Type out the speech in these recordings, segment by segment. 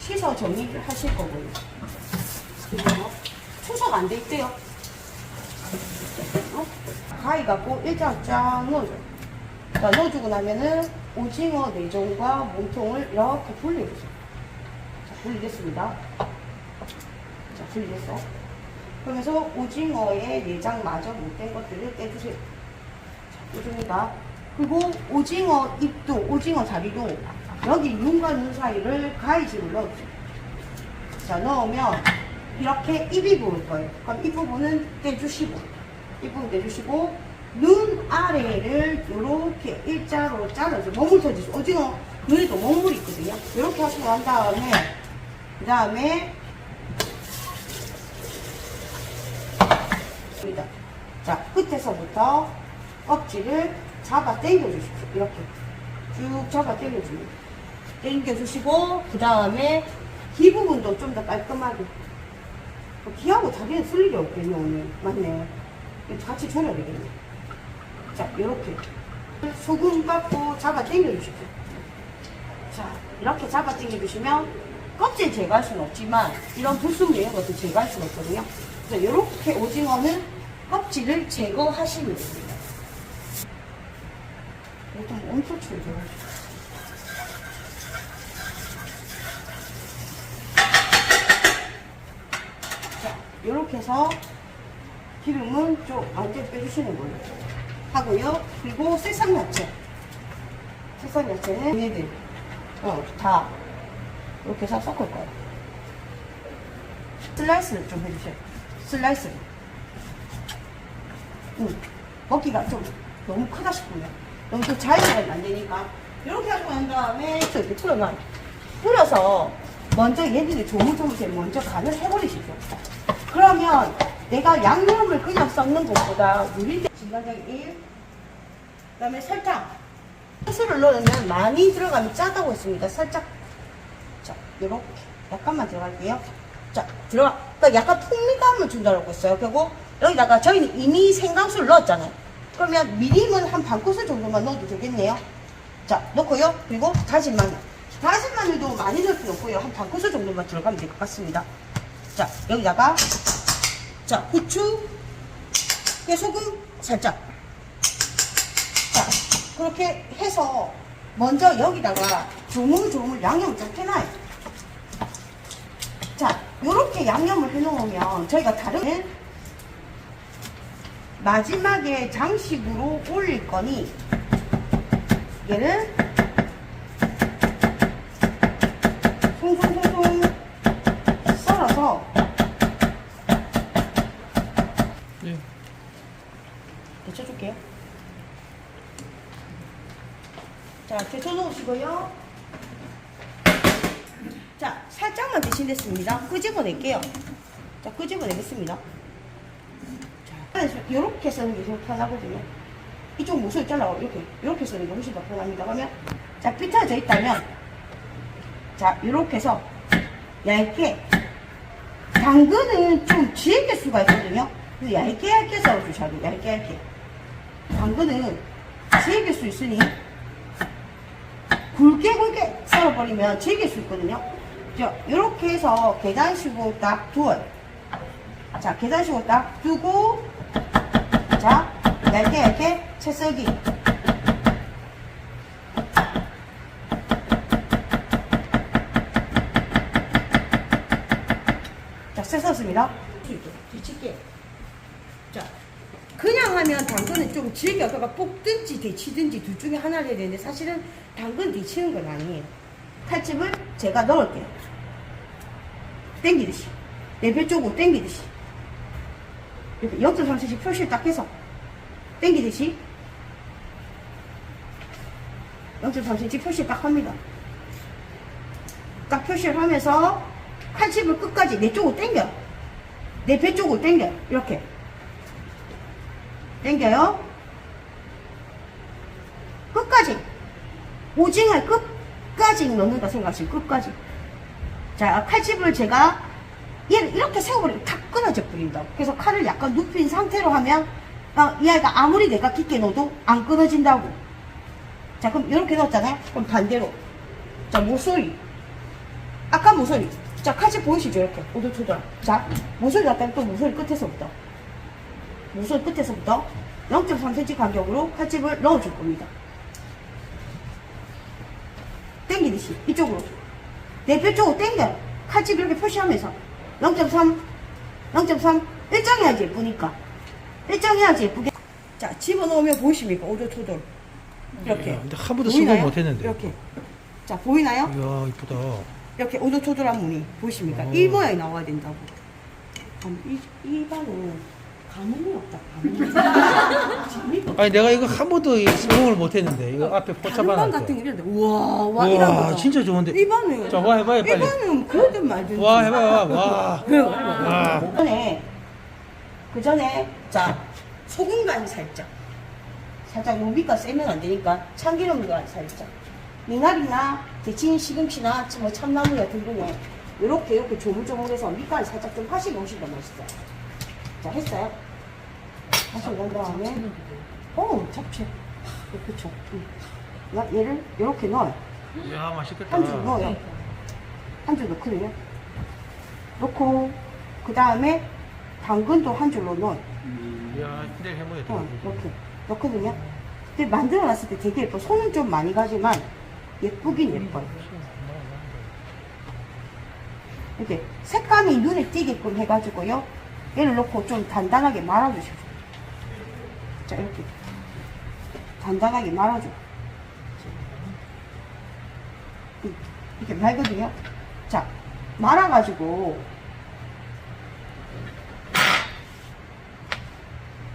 씻어 정리를 하실 거고요. 그리고 추석 안 돼 있대요. 어? 가위 갖고 일장 쫙 넣어줘요. 자, 넣어주고 나면은 오징어 내장과 몸통을 이렇게 분리해줘요. 자, 분리됐습니다. 자, 분리됐어. 그러면서 오징어의 내장마저 못된 것들을 떼주세요. 자, 떼줍니다. 그리고 오징어 입도, 오징어 다리도 여기 눈 사이를 가위질을 넣어주세요. 자, 넣으면 이렇게 입이 보일 거예요. 그럼 이 부분은 떼주시고, 이 부분 떼주시고, 눈 아래를 이렇게 일자로 잘라서 먹물 터지죠. 오징어 눈에도 먹물이 있거든요. 이렇게 하시고 난 다음에, 그 다음에. 자, 끝에서부터 껍질을 잡아 당겨 주십시오. 이렇게 쭉 잡아 당겨 줍니다. 당겨 주시고 그 다음에 귀 부분도 좀 더 깔끔하게. 어, 귀하고 다리는 쓸 일이 없겠네 오늘. 맞네. 같이 줘야 되겠네. 자 이렇게. 소금 갖고 잡아 당겨 주십시오. 자 이렇게 잡아 당겨 주시면 껍질 제거할 수는 없지만 이런 불순 이런 것도 제거할 수는 없거든요. 그래서 이렇게 오징어는 껍질을 제거하시면 됩니다. 엄청 추워져 자, 이렇게 해서 기름은 좀 완전 빼주시는 걸로 하고요. 그리고 새싹 야채. 새싹 야채는 얘들, 어, 다 이렇게 해서 섞을 거예요. 슬라이스를 좀 해주세요. 슬라이스. 응. 먹기가 좀 너무 크다 싶으면 너무 또 자연스럽게 안 되니까 이렇게 하고 난 다음에 이렇게 풀어놔요. 뿌려서 먼저 얘들이 조물조물게 먼저 간을 해버리시죠. 그러면 내가 양념을 그냥 섞는 것보다 누릴 때 진간장 1, 그 다음에 설탕. 소스를 넣으면 많이 들어가면 짜다고 했습니다. 살짝. 자, 요렇게. 약간만 들어갈게요. 자, 들어가. 그러니까 약간 풍미감을 준다고 했어요. 그리고 여기다가 저희는 이미 생강수를 넣었잖아요. 그러면 미림은 한반 큰술 정도만 넣어도 되겠네요. 자, 넣고요. 그리고 다진 마늘. 다진 마늘도 많이 넣을 필요 없고요. 한반 큰술 정도만 들어가면 될 것 같습니다. 자, 여기다가 자, 후추, 그 소금 살짝. 자, 그렇게 해서 먼저 여기다가 조물조물 양념을 쫙 해놔요. 자, 요렇게 양념을 해놓으면 저희가 다른 마지막에 장식으로 올릴 거니 얘를 송송송송 썰어서 예. 데쳐줄게요. 자, 데쳐놓으시고요. 자, 살짝만 데친됐습니다. 끄집어낼게요. 자, 끄집어내겠습니다. 자, 이렇게 쓰는 게 제일 편하거든요. 이쪽 모서리 잘라고 이렇게, 이렇게 쓰는 게 훨씬 더 편합니다. 그러면, 자, 삐뚤어져 있다면, 자, 이렇게 해서 얇게, 당근은 좀 질길 수가 있거든요. 그래서 얇게 얇게 썰어주셔야 돼요. 얇게 얇게. 당근은 질길 수 있으니 굵게 굵게 썰어버리면 질길 수 있거든요. 자, 이렇게 해서 계단식으로 딱 두어요. 자, 계단식으로 딱 두고 자, 얇게 얇게 채 썰기. 자, 채 썰었습니다. 뒤집게. 자, 그냥 하면 당근은 좀 질겨. 그러니까 볶든지 데치든지 둘 중에 하나를 해야 되는데 사실은 당근 데치는 건 아니에요. 칼집을 제가 넣을게요. 땡기듯이. 내배 쪽으로 땡기듯이. 이렇게 0.3cm 표시를 딱 해서 땡기듯이 0.3cm 표시를 딱 합니다. 딱 표시를 하면서 칼집을 끝까지 내 쪽으로 당겨. 내 배 쪽으로 당겨. 이렇게. 당겨요. 끝까지. 오징어의 끝까지 넣는다 생각하시고, 끝까지. 자, 칼집을 제가 얘를 이렇게 세워버리면 탁 끊어져 버린다. 그래서 칼을 약간 눕힌 상태로 하면, 어, 이 아이가 아무리 내가 깊게 넣어도 안 끊어진다고. 자, 그럼 이렇게 넣었잖아요? 그럼 반대로. 자, 모서리. 아까 모서리. 자, 칼집 보이시죠? 이렇게. 오돌토돌. 자, 모서리 갔다가 또 모서리 끝에서부터. 모서리 끝에서부터 0.3cm 간격으로 칼집을 넣어줄 겁니다. 당기듯이 이쪽으로 내뼈 쪽으로 당겨 칼집 이렇게 표시하면서 0.3 0.3 일정해야지 예쁘니까 일정해야지 예쁘게 자 집어넣으면 보이십니까 오돌토돌 이렇게 야, 근데 한 번도 보이나요? 못했는데. 이렇게 자 보이나요? 이야 이쁘다. 이렇게 오돌토돌한 무늬 보이십니까? 어. 이 모양이 나와야 된다고 감- 이, 이 반은 가문이 없다 가문이 재밌다 아니 내가 이거 한 번도 이 성공을 못했는데 이거 앞에 다른 포차반 반할 같은 때. 게 이런데 우와 와 이런 와 거다 진짜 좋은데. 이 반은 자, 와, 해봐요, 빨리. 이 반은 그러든 말든 와 해봐 와. 그 와. 전에 그 전에 자 소금 간 살짝 살짝 요비가 세면 안 되니까 참기름 간 살짝 미나리나 데친 시금치나 뭐 참나무 같은 거는 이렇게 이렇게 조물조물해서 밑간 살짝 좀 하시고 오시면 맛있어요. 자 했어요. 하시고 난 다음에 어 잡채 그렇죠. 응. 나 얘를 이렇게 넣어요. 이야 맛있겠다. 한 줄 넣어요. 한 줄 넣거든요. 넣고 그 다음에 당근도 한 줄로 넣어요. 이야 근데 해먹어야 어, 돼. 이렇게 넣거든요. 근데 만들어 놨을 때 되게 예뻐. 손은 좀 많이 가지만 예쁘긴 예뻐요. 이렇게 색감이 눈에 띄게끔 해가지고요. 얘를 넣고 좀 단단하게 말아주시죠. 자, 이렇게. 단단하게 말아줘. 이- 이렇게 말거든요. 자, 말아가지고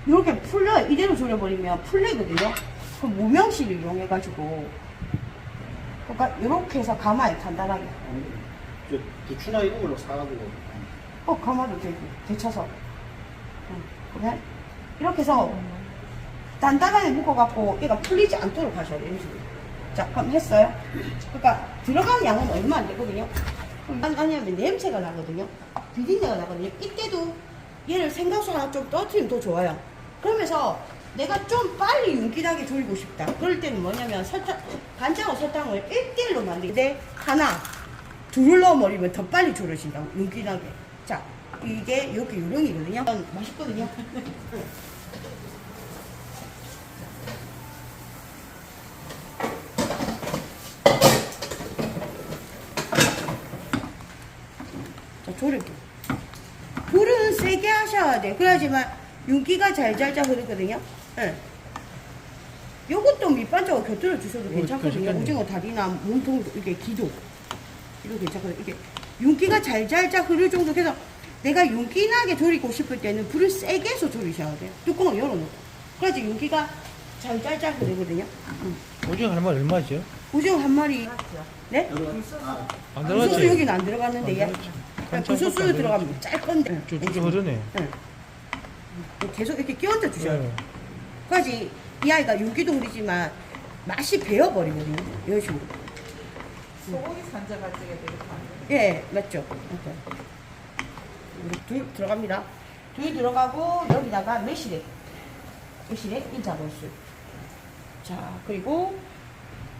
이렇게 풀려 이대로 졸여버리면 풀리거든요. 그럼 무명실을 이용해가지고 그러니까 이렇게 해서 가마에 간단하게 저 부추나 이런 걸로 사가지고 어 가마도 되고 데쳐서 응. 그러면 이렇게 해서 단단하게 묶어갖고 얘가 풀리지 않도록 하셔야 돼요. 자 그럼 했어요. 그러니까 들어간 양은 얼마 안 되거든요. 안- 아니면 냄새가 나거든요. 비린내가 나거든요. 이때도 얘를 생각보다 좀 떨어뜨리면 더 좋아요. 그러면서 내가 좀 빨리 윤기나게 졸이고 싶다. 그럴 때는 뭐냐면 설탕, 간장과 설탕을 1대1로 만들는데 하나, 둘을 넣어버리면 더 빨리 졸여진다고, 윤기나게. 자, 이게 이렇게 요령이거든요. 맛있거든요. 자, 조르기. 불은 세게 하셔야 돼. 그래야지만 윤기가 잘잘잘 흐르거든요. 예. 요것도 밑반짝으로 곁들여 주셔도 괜찮거든요. 오징어 다리나 몸통 이게 기도. 이거 괜찮거든요. 이게 윤기가 잘잘잘 흐를 정도 그래서 내가 윤기나게 졸이고 싶을 때는 불을 세게 해서 졸이셔야 돼요. 뚜껑을 열어놓고. 그래야지 윤기가 잘잘잘 흐르거든요. 응. 오징어 한 마리 얼마죠? 오징어 한 마리. 네? 아, 안 구소스 들어갔지? 여기는 안 들어갔는데 안 얘. 구소스 밖에 안 들어가면 짤 건데. 쭉쭉 흐르네. 응. 계속 이렇게 끼얹어 주셔야 돼요. 네. 그래야지 이 아이가 윤기도 흐리지만 맛이 배어버리거든요. 이런 식으로. 소고기 산자가지게 되겠다. 예, 맞죠. 우리 둘 들어갑니다. 둘 들어가고 여기다가 매실액. 매실액 인자로스. 자, 그리고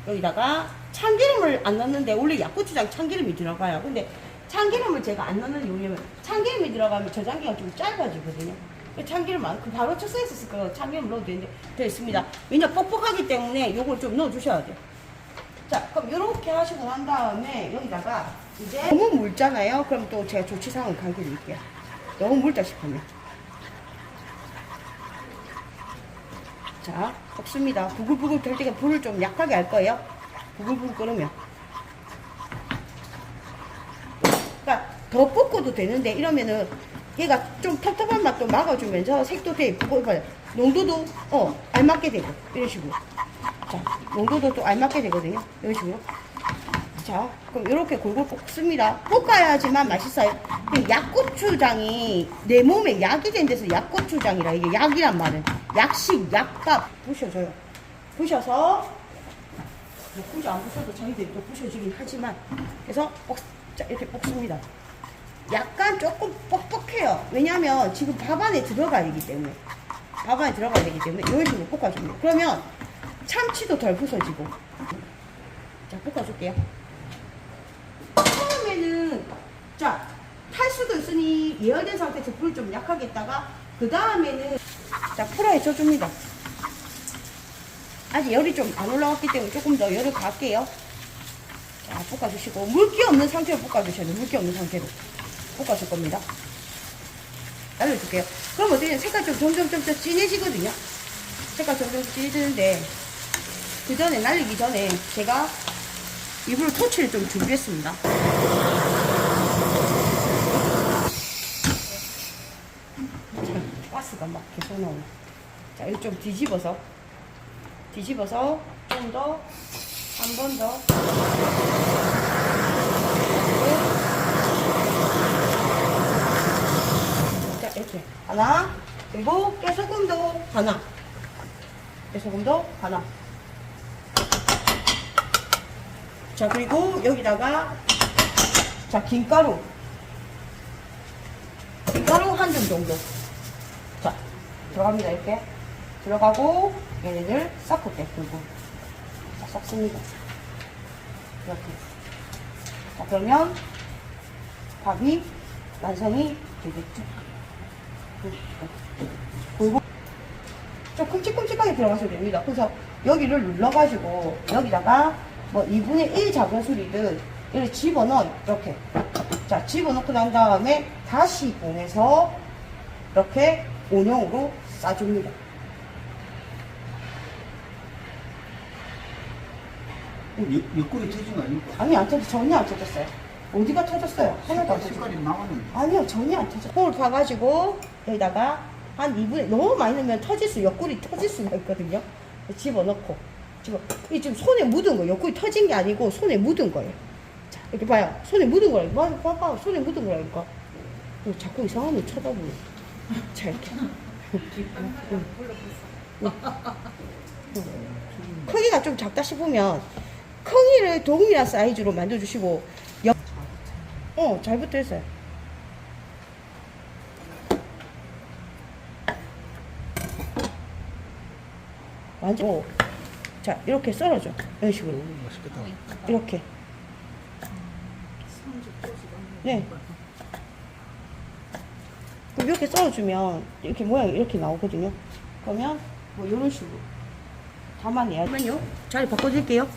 여기다가 참기름을 안 넣는데 원래 약고추장 참기름이 들어가요. 근데 참기름을 제가 안 넣는 이유는 참기름이 들어가면 저장기가 좀 짧아지거든요. 그 참기름 안, 그 바로 쳤어 있었을 거예요. 참기름 넣어도 되는데 되어 니다 왜냐 뻑뻑하기 때문에 요걸 좀 넣어 주셔야 돼요. 자, 그럼 이렇게 하시고 난 다음에 여기다가 이제 너무 묽잖아요. 그럼 또 제가 조치사항을 가르쳐 드릴게요. 너무 묽다 싶으면. 자, 볶습니다. 부글부글 될 때가 불을 좀 약하게 할 거예요. 부글부글 끓으면. 그러니까 더 볶아도 되는데 이러면은 얘가 좀 텁텁한 맛도 막아주면서 색도 되게 이거요. 농도도 어 알맞게 되고 이런 식으로. 자, 농도도 또 알맞게 되거든요. 이런 식으로. 자, 그럼 이렇게 골고루 볶습니다. 볶아야지만 맛있어요. 이 약고추장이 내 몸에 약이 된 데서 약고추장이라 이게 약이란 말은 약식, 약밥 부셔줘요. 부셔서 뭐 굳이 안 부셔도 저희들이 또 부셔지긴 하지만 그래서 볶, 자, 이렇게 볶습니다. 약간 조금 뻑뻑해요. 왜냐하면 지금 밥 안에 들어가야 되기 때문에 밥 안에 들어가야 되기 때문에 이런 식으로 볶아줍니다. 그러면 참치도 덜 부서지고 자 볶아줄게요. 처음에는 자, 탈 수도 있으니 예열된 상태에서 불을 좀 약하게 했다가 그 다음에는 자 풀어해 줘줍니다. 아직 열이 좀 안 올라왔기 때문에 조금 더 열을 갈게요. 자, 볶아주시고 물기 없는 상태로 볶아주셔야 돼요. 물기 없는 상태로 볶아줄 겁니다. 알려줄게요. 그럼 어떻게? 색깔 좀 점점 점점 진해지거든요. 색깔 점점 진해지는데 그 전에 날리기 전에 제가 이불 토치를 좀 준비했습니다. 가스가 막 계속 나오네. 자, 이거 좀 뒤집어서 뒤집어서 좀 더 한 번 더. 자, 이렇게 하나 그리고 깨소금도 하나 깨소금도 하나 자 그리고 여기다가 자 김가루. 김가루 한 줌 정도. 자 들어갑니다 이렇게. 들어가고 얘네들 섞을게 그리고. 자, 섞습니다. 이렇게. 자 그러면 밥이 완성이 되겠죠? 그리고. 좀 큼직큼직하게 들어가셔도 됩니다. 그래서 여기를 눌러가지고 여기다가 뭐 2분의 1 작은 술이든 이렇게 집어넣어요 이렇게. 자 집어넣고 난 다음에 다시 봉해서 이렇게 원형으로 싸줍니다. 여- 옆구리 터진 거 아닙니까? 아니 안 터졌 전혀 안 터졌어요. 어디가 터졌어요? 하나도 안 터졌어요. 색깔이 나왔는데. 아니요 전혀 안 터져. 콩을 파가지고 여기다가 한 2분의 너무 많이 넣으면 터질 수 옆구리 터질 수가 있거든요. 집어넣고 집어 이 지금 손에 묻은 거 옆구리 터진 게 아니고 손에 묻은 거예요. 자 이렇게 봐요. 손에 묻은 거라고 봐, 봐봐 손에 묻은 거라니까 어, 자꾸 이상한 거 쳐다보네. 자 이렇게. 크기가 좀 작다 싶으면 크기를 동일한 사이즈로 만들어주시고 옆- 어, 잘 붙어있어요. 완전, 오. 자, 이렇게 썰어줘. 이런 식으로. 맛있겠다. 이렇게. 네. 그럼 이렇게 썰어주면 이렇게 모양이 이렇게 나오거든요. 그러면 뭐 이런 식으로 담아내야. 잠깐만요. 자리 바꿔드릴게요.